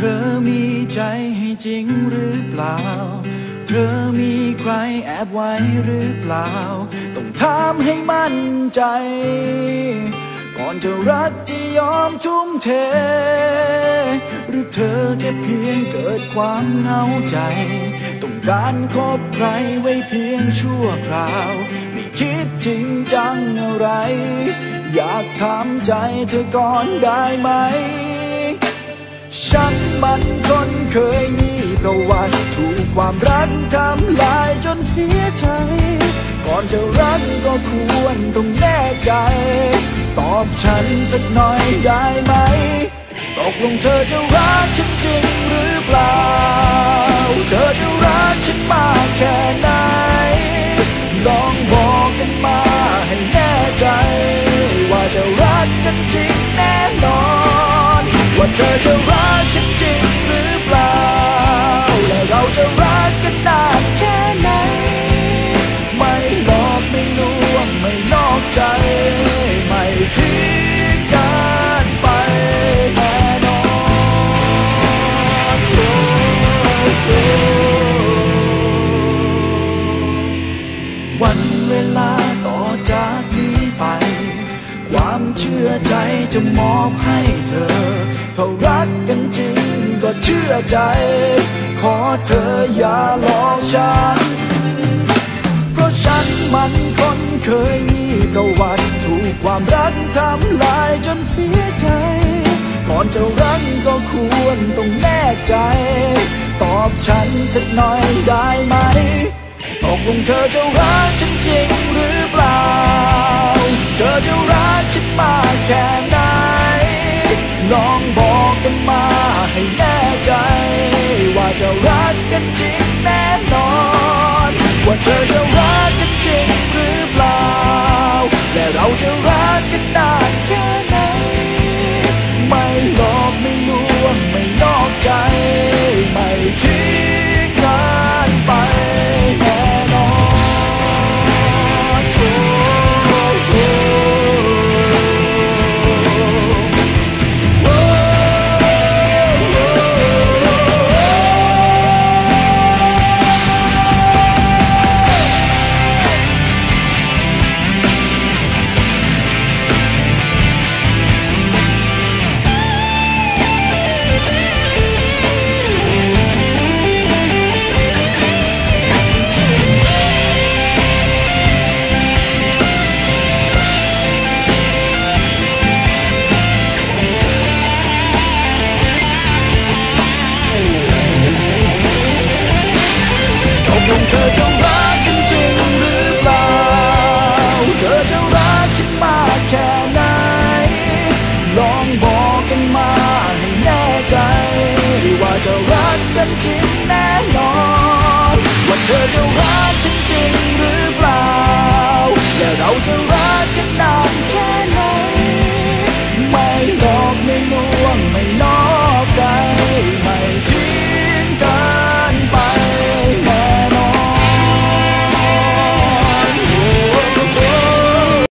ธอมีใจให้จริงหรือเปล่า เธอมีใครแอบไว้หรือเปล่า ต้องถามให้มั่นใจ ก่อนจะรักจะยอมทุ่มเท หรือเธอแค่เพียงเกิดความเหงาใจ ต้องการคบใครไว้เพียงชั่วคราว ไม่คิดจริงจังอะไร อยากถามใจเธอก่อนได้ไหมฉัน มันคนเคยมีประวัติถูกความรักทำลายจนเสียใจ ก่อนจะรักก็ควรต้องแน่ใจ ตอบฉันสักหน่อยได้ไหม ตกลงเธอจะรักฉันจริงหรือเปล่า เธอจะรักฉันมากแค่ไหน เธอจะรักฉันจริงหรือเปล่า และเราจะรักกันนานแค่ไหน ไม่หลอกไม่ลวงไม่นอกใจ ไม่ทิ้งกันไปแน่นอนโอ้โอ้วันเวลาต่อจากนี้ไป ความเชื่อใจจะมอบให้เธอ ถ้ารักกันจริงก็เชื่อใจ ขอเธออย่าหลอกฉัน เพราะฉันมันคนเคยมีประวัติถูกความรักทำลายจนเสียใจ ก่อนจะรักก็ควรต้องแน่ใจ ตอบฉันสักหน่อยได้ไหมตกลงเธอจะรักฉันจริงหรือ อ